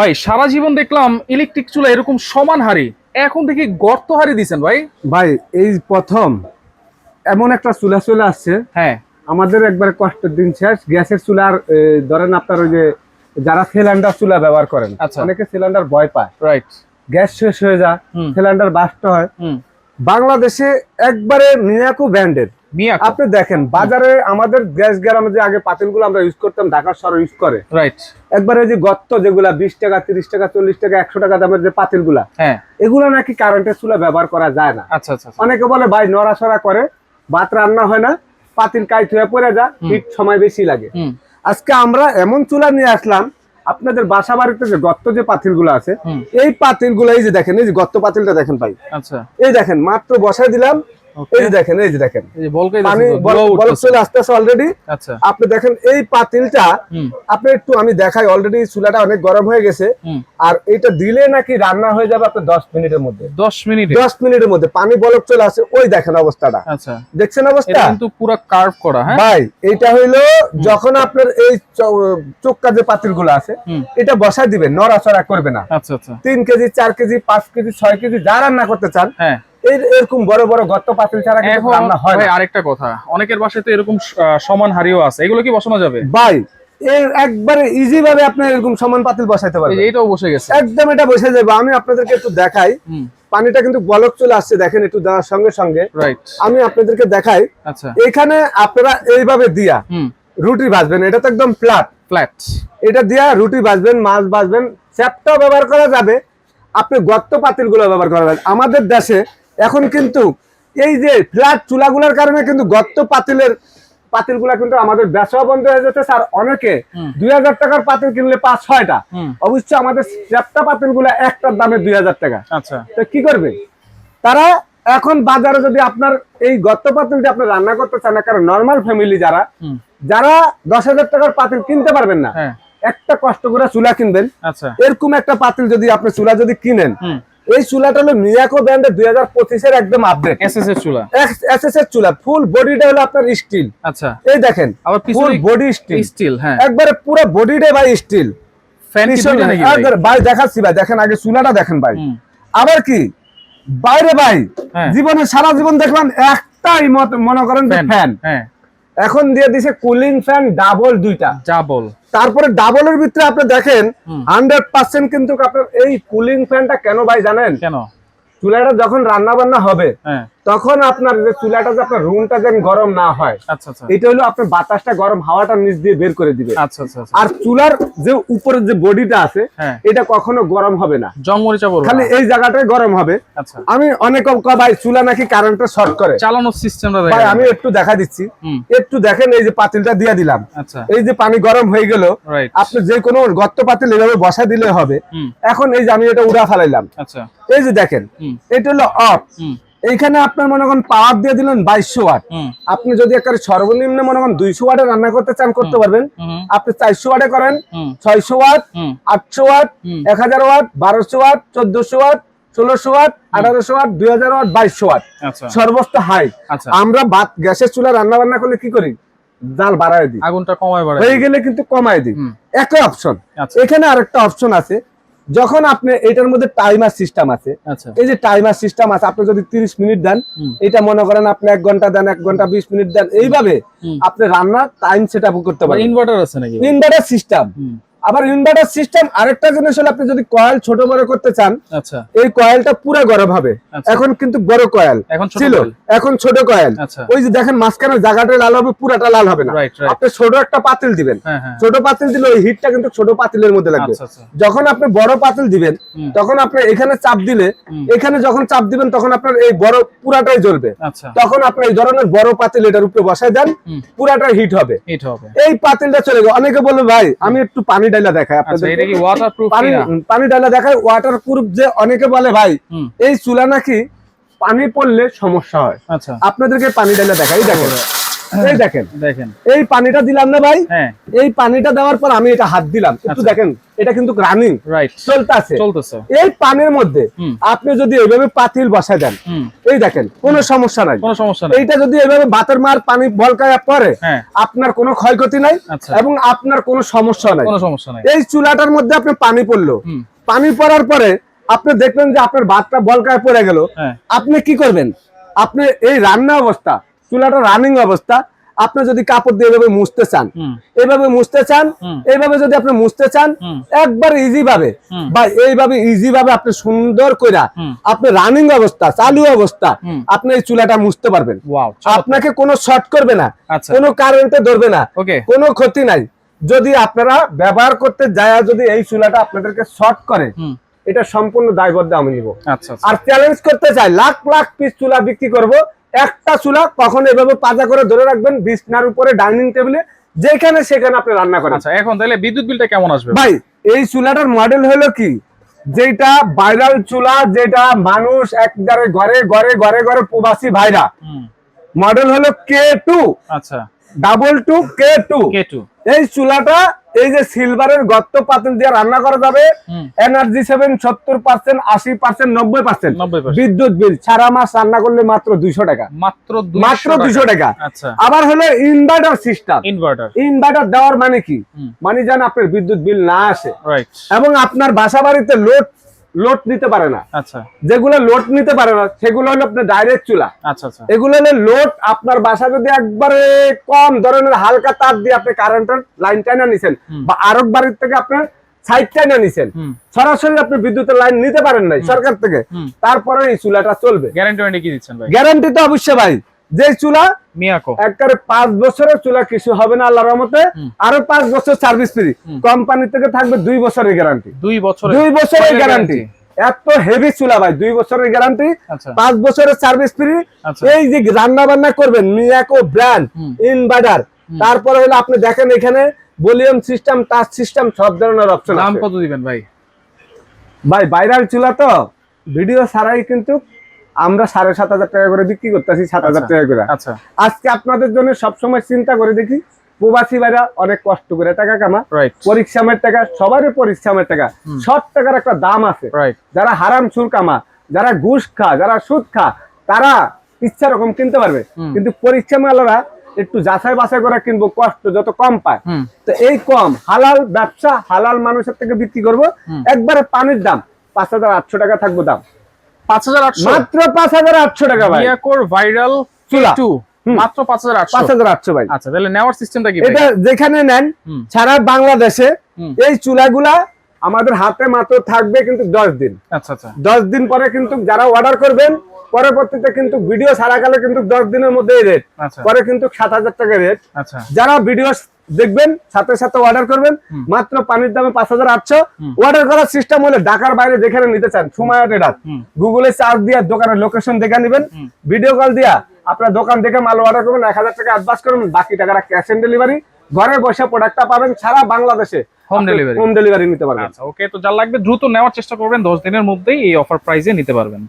ভাই সারা জীবন দেখলাম ইলেকট্রিক চুলা এরকম সমান হারি এখন দেখি গর্ত হারি দিছেন ভাই। ভাই এই প্রথম এমন একটা চুলা চলে আসছে। হ্যাঁ। আমাদের একবার কষ্টের দিন শেষ। গ্যাসের চুলার ধরেন আপনার ওই যে যারা সিলিন্ডার চুলা ব্যবহার করেন আচ্ছা। অনেকে সিলিন্ডার ভয় পায়। রাইট গ্যাস শেষ হয়ে যায়। সিলিন্ডার বাস্ট হয়। বাংলাদেশে একবারে মিয়াকু ব্র্যান্ডেড মিয়া আপনি দেখেন বাজারে আমাদের গ্যাস গ্যারামে যে আগে পাতিলগুলো আমরা ইউজ করতাম ঢাকার শহর ইউজ করে। রাইট একবারে যে গত্ত যেগুলা বিশ টাকা তিরিশ টাকা চল্লিশ টাকা একশো টাকা দামের যে পাতিলগুলা হ্যাঁ। এগুলো নাকি কারেন্টের চুলা ব্যবহার করা যায় না। আচ্ছা আচ্ছা আচ্ছা। অনেকে বলে ভাই নড়াচড়া করে ভাত রান্না হয় না পাতিল কাইট হয়ে পড়ে যা হিট সময় বেশি লাগে। আজকে আমরা এমন চুলা নিয়ে আসলাম আপনাদের বাসা বাড়িতে যে গত্ত যে পাতিলগুলো আছে হুম। এই পাতিলগুলো এই যে দেখেন এই যে গত্ত পাতিলটা দেখেন ভাই। আচ্ছা। এই দেখেন মাত্র বসাই দিলাম. এই দেখেন এই যে দেখেন। এই যে বলকাই পানি বরফ বরফ। চলে আসতেছে অলরেডি আচ্ছা। আপনি দেখেন এই পাতিলটা আপনি একটু আমি দেখাই অলরেডি চুলাটা অনেক গরম হয়ে গেছে। আর এটা দিলে নাকি রান্না হয়ে যাবে আপনার দশ মিনিটের মধ্যে। 10 মিনিটে? দশ মিনিটের মধ্যে পানি বলক চলে আসে ওই দেখেন অবস্থাটা। আচ্ছা। দেখছেন অবস্থা? কিন্তু পুরো কার্ভ করা হ্যাঁ? ভাই এটা হইল যখন আপনার এই চোক্কা যে পাতিলগুলো আছে এটা বসাই দিবেন নড়াচড়া করবে না। আচ্ছা আচ্ছা। তিন কেজি চার কেজি পাঁচ কেজি ছয় কেজি যা রান্না করতে চান হ্যাঁ। এরকম বড় বড় গর্ত পাতিল ছাড়া কিন্তু রান্না হয় না। আরেকটা কথা অনেকের বাসায় তো এরকম সমান হাড়িও আছে। এগুলো কি বসানো যাবে? ভাই এর একবারে ইজি ভাবে আপনি এরকম সমান পাতিল বসাইতে পারবেন। এইটাও বসে গেছে। একদম এটা বসে যাবে। আমি আপনাদেরকে একটু দেখাই। পানিটা কিন্তু বলক চলে আসছে দেখেন একটু দেওয়ার সঙ্গে সঙ্গে। আমি আপনাদেরকে দেখাই। আচ্ছা। এখানে আপনারা এইভাবে দিয়া রুটি ভাজবেন। এটা তো একদম ফ্ল্যাট ফ্ল্যাট এটা দিয়া রুটি ভাজবেন মাছ ভাজবেন। চ্যাপটাও ব্যবহার করা যাবে। আপনি গর্ত পাতিলগুলো ব্যবহার করা যাবে। আমাদের দেশে এখন কিন্তু এই যে ফ্ল্যাট চুলাগুলোর কারণে কিন্তু গর্ত পাতিলের পাতিলগুলা কিন্তু আমাদের ব্যবসা বন্ধ হয়ে যেতেছে আর অনেকে দুই হাজার টাকার পাতিল কিনলে পাঁচ ছয়টা। হুম। অবশ্যই আমাদের চ্যাপটা পাতিলগুলা একটার দামে দুই হাজার টাকা। আচ্ছা। তো কি করবে? তারা এখন বাজারে যদি আপনার এই গর্ত পাতিলটি আপনি রান্না করতে চান না কারণ নর্মাল ফ্যামিলি যারা যারা দশ হাজার টাকার পাতিল কিনতে পারবেন না হ্যাঁ। একটা কষ্ট করে চুলা কিনবেন। আচ্ছা। এরকম একটা পাতিল যদি আপনি চুলা যদি কিনেন এই চুলাটা হলো মিয়াকো ব্র্যান্ডের দুই হাজার পঁচিশের একদম আপডেট এসএস এর চুলা। এস এস এর চুলা ফুল বডিটা হলো আপনার স্টিল আচ্ছা। এই দেখেন আবার ফুল বডি স্টিল স্টিল হ্যাঁ। একবারে পুরো বডিটাই ভাই স্টিল ফ্যান কি দুইটা ভাই? ভাই দেখাচ্ছি ভাই দেখেন আগে চুলাটা দেখেন ভাই। আবার কি? বাইরে ভাই হ্যাঁ। জীবনে সারা জীবন দেখলাম একটাই মত মনে করেন যে ফ্যান ফ্যান হ্যাঁ। এখন দিয়ে দিছে কুলিং ফ্যান ডাবল দুইটা। ডাবল তারপরে ডাবলের ভিতরে আপনি দেখেন হান্ড্রেড পার্সেন্ট কিন্তু আপনার এই কুলিং ফ্যানটা কেন ভাই জানেন? কেন? চুলাটা যখন রান্না বান্না হবে হ্যাঁ। তখন আপনার যে চুলাটা যে আপনার রুমটা যেন গরম না হয় আচ্ছা আচ্ছা। এটা হলো আপনার বাতাসটা গরম হাওয়াটা নিচ দিয়ে বের করে দিবে। আচ্ছা আর চুলার যে উপরের যে বডিটা আছে হ্যাঁ। এটা কখনো গরম হবে না। খালি এই জায়গাটাই গরম হবে। আচ্ছা। আমি অনেক ভাই চুলা নাকি কারেন্টটা শর্ট করে। চালানোর সিস্টেমটা ভাই আমি একটু দেখা দিচ্ছি। একটু দেখেন এই যে পাতিলটা দিয়ে দিলাম। আচ্ছা। এই যে পানি গরম হয়ে গেল আপনি যে কোনো গর্ত পাতিল এভাবে বসা দিলে হবে। এখন এই যে আমি এটা উড়া ফেলাইলাম। আচ্ছা। এই যে দেখেন এটা হলো অফ এইখানে আপনার মনে করেন পাওয়ার দিয়ে দিলেন বাইশশো ওয়াট। আপনি যদি একেবারে সর্বনিম্ন মনে করেন দুইশো ওয়াটে রান্না করতে চান করতে পারবেন। আপনি চারশো ওয়াটে করেন ছয়শো ওয়াট আটশো ওয়াট এক হাজার ওয়াট বারোশো ওয়াট চোদ্দশো ওয়াট ষোলোশো ওয়াট আঠারোশো ওয়াট দুই হাজার ওয়াট বাইশশো ওয়াট। আচ্ছা। সর্বোচ্চ হাই। আচ্ছা। আমরা ভাত গ্যাসের চুলা রান্না বান্না করলে কি করি? জাল বাড়ায় দিই। আগুনটা কমায় বাড়ায় হয়ে গেলে কিন্তু কমায় দিই। হুম। একই অপশন আচ্ছা। এখানে আরেকটা অপশন আছে। যখন আপনি এটার মধ্যে টাইমার সিস্টেম আছে আচ্ছা। এই যে টাইমার সিস্টেম আছে আপনি যদি তিরিশ মিনিট দেন এটা মনে করেন আপনি এক ঘণ্টা দেন এক ঘণ্টা বিশ মিনিট দেন এইভাবে আপনি রান্না টাইম সেট আপ করতে পারেন ইনভার্টার আছে নাকি? ইনভার্টার সিস্টেম আবার ইনভার্টার সিস্টেম আরেকটা জিনিস হলো আপনি যদি কয়েল ছোট বড় করতে চান আচ্ছা। এই কয়েলটা পুরো গরম হবে। আচ্ছা। এখন কিন্তু বড় কয়েল। ছিল। এখন ছোট কয়েল। আচ্ছা। ওই যে দেখেন মাঝখানে জায়গাটা লাল হবে পুরাটা লাল হবে না। আপনি ছোট একটা পাতিল দিবেন। হ্যাঁ হ্যাঁ। ছোট পাতিল দিলে ওই হিটটা কিন্তু ছোট পাতিলের মধ্যে লাগবে। আচ্ছা যখন আপনি বড় পাতিল দিবেন তখন আপনি এখানে চাপ দিলে এখানে যখন চাপ দিবেন তখন আপনার এই বড় পুরাটাই জ্বলবে। তখন আপনি এই ধরনের বড় পাতিল এটার উপরে বসায় দেন হুম। পুরাটাই হিট হবে। হবে। এই পাতিলটা চলে গেল। অনেকে বলবে ভাই আমি একটু পানি ডাইলা দেখাই আচ্ছা আপনাদের এটা কি ওয়াটার পানি ডাইলা দেখায় ওয়াটার প্রুফ যে অনেকে বলে ভাই এই চুলা নাকি পানি পড়লে সমস্যা হয়। আচ্ছা। আপনাদেরকে পানি ডাইলা দেখাই দেখো দেখেন। এই দেখেন। দেখেন। এই পানিটা দিলাম না ভাই হ্যাঁ। এই পানিটা দেওয়ার পর আমি এটা হাত দিলাম। একটু আচ্ছা। দেখেন। এটা কিন্তু রানিং চলতেছে। চলতেছে। এই পানির মধ্যে আপনি যদি এইভাবে পাতিল বসায় দেন এই দেখেন কোনো সমস্যা নাই। কোনো সমস্যা নেই। এইটা যদি এইভাবে বাতের মার পানি বলকায় পরে হ্যাঁ। আপনার কোনো ক্ষয়ক্ষতি নাই আচ্ছা। এবং আপনার কোনো সমস্যা নাই। কোনো সমস্যা নাই। এই চুলাটার মধ্যে আপনি পানি পড়ল। পানি পড়ার পরে আপনি দেখলেন যে আপনার ভাতটা বলকায় পড়ে গেল। হ্যাঁ। আপনি কি করবেন? আপনি এই রান্না অবস্থা চুলাটা রানিং অবস্থা আপনি যদি কাপড় দিয়ে এভাবে মুছতে চান এইভাবে মুছতে চান। এইভাবে যদি আপনি মুছতে চান একবার ইজি ভাবে বা এইভাবে ইজি ভাবে আপনি সুন্দর কইরা আপনি রানিং অবস্থা চালু অবস্থা আপনি এই চুলাটা মুছতে পারবেন। আপনাকে কোনো শর্ট করবে না আচ্ছা। কোনো কারেন্টে ধরবে না কোনো ক্ষতি নাই। যদি আপনারা ব্যবহার করতে যায় যদি এই চুলাটা আপনাদেরকে শর্ট করে এটা সম্পূর্ণ দায়বদ্ধ আমি নিব। আচ্ছা আচ্ছা। আর চ্যালেঞ্জ করতে চাই লাখ লাখ পিস চুলা বিক্রি করব একটা চুলা কখন এভাবে পাজা করে ধরে রাখবেন বিছনার উপরে ডাইনিং টেবিলে যেখানে সেখানে আপনি রান্না করেন। আচ্ছা এখন তাহলে বিদ্যুৎ বিলটা কেমন আসবে? ভাই এই চুলাটার মডেল হলো কি? যেটা ভাইরাল চুলা যেটা মানুষ একবারে ঘরে ঘরে ঘরে ঘরে প্রবাসী ভাইরা। মডেল হলো কে টু আচ্ছা। Double two K two K two K চুলাটা এই যে সিলভারের গর্ত পাতিল দিয়ে রান্না করা যাবে এনার্জি সেভেন সত্তর পার্সেন্ট আশি পার্সেন্ট নব্বই পার্সেন্ট বিদ্যুৎ বিল সারা মাস রান্না করলে মাত্র দুইশো টাকা। মাত্র মাত্র দুইশো টাকা। আচ্ছা। আবার হলো ইনভার্টার সিস্টেম ইনভার্টার ইনভার্টার দেওয়ার মানে কি? মানে যেন আপনার বিদ্যুৎ বিল না আসে। এবং আপনার বাসা বাড়িতে লোড লোড নিতে পারে না। আচ্ছা। যেগুলো লোড নিতে পারে না সেগুলো হলো আপনার ডাইরেক্ট চুলা। আচ্ছা আচ্ছা। এগুলো হলো লোড আপনার বাসা যদি একবারে কম ধরনের হালকা তার দিয়ে আপনি কারেন্টের লাইন টাইনা নিছেন বা আরব বাড়ির থেকে আপনার সাইড টাইনা নিছেন সরাসরি আপনি বিদ্যুতের লাইন নিতে পারেন নাই সরকার থেকে তারপরে এই চুলাটা চলবে। গ্যারান্টি কি দিচ্ছেন ভাই? গ্যারান্টি তো অবশ্যই ভাই যে চুলা মিয়াকো। একবারে পাঁচ বছরের চুলা কিছু হবে না আল্লাহর রহমতে। আরও পাঁচ বছর সার্ভিস ফ্রি কোম্পানি থেকে থাকবে দুই বছরের গ্যারান্টি দুই বছর দুই বছরের গ্যারান্টি এত হেভি চুলা ভাই দুই বছরের গ্যারান্টি আচ্ছা। পাঁচ বছরের সার্ভিস ফ্রি আচ্ছা। এই যে রান্না বান্না করবেন মিয়াকো ব্র্যান্ড। ইনভার্টার তারপরে হলো আপনি দেখেন এখানে ভলিউম সিস্টেম টাচ সিস্টেম সব ধরনের অপশন দাম কত দিবেন ভাই? ভাই ভাইরাল চুলা তো ভিডিও ছাড়াই কিন্তু আমরা সাড়ে সাত হাজার টাকা করে বিক্রি করতেছি সাত হাজার আচ্ছা। টাকা করে। আচ্ছা। আজকে আপনাদের জন্য সবসময় চিন্তা করে দেখি প্রবাসী ভাইরা অনেক কষ্ট করে টাকা কামা পরিশ্রমের টাকা সবারই পরিশ্রমের টাকা। সব টাকার একটা দাম আছে। যারা হারাম সুর কামা যারা ঘুষ খা যারা সুদ খা তারা ইচ্ছা রকম কিনতে পারবে। কিন্তু পরিশ্রম আলারা একটু যাচাই বাছাই করে কিনবো কষ্ট যত কম পায়। তো এই কম হালাল ব্যবসা হালাল মানুষের থেকে বিক্রি করব। একবারে পানির দাম পাঁচ হাজার আটশো টাকা থাকব দাম। মাত্র টাকা ভাই। ভাইরাল। টু মাত্র ভাই। আচ্ছা তাহলে নেওয়ার সিস্টেমটা কি এটা যেখানে নেন সারা বাংলাদেশে এই চুলাগুলা আমাদের হাতে মাত্র থাকবে কিন্তু দশ দিন। আচ্ছা আচ্ছা। দশ দিন পরে কিন্তু যারা অর্ডার করবেন পরবর্তীতে কিন্তু ভিডিও ছাড়াকালে কিন্তু দশ দিনের মধ্যে রেট পরে কিন্তু সাত হাজার টাকা রেট আচ্ছা। যারা ভিডিও দেখবেন সাথে সাথে অর্ডার করবেন। মাত্র পানির দামে পাঁচ হাজার আটশো। অর্ডার করার সিস্টেম হলে ঢাকার বাইরে যেখানে নিতে চান সময় ট্রেডার গুগলে চার্জ দিয়ে দোকানের লোকেশন দেখে নেবেন। ভিডিও কল দিয়া আপনার দোকান দেখে মাল অর্ডার করবেন এক হাজার টাকা অ্যাডভান্স করবেন বাকি টাকাটা ক্যাশ অন ডেলিভারি ঘরে বসে প্রোডাক্টটা পাবেন সারা বাংলাদেশে হোম ডেলিভারি হোম ডেলিভারি নিতে পারবেন। আচ্ছা ওকে তো যা লাগবে দ্রুত নেওয়ার চেষ্টা করবেন দশ দিনের মধ্যেই এই অফার প্রাইসে নিতে পারবেন।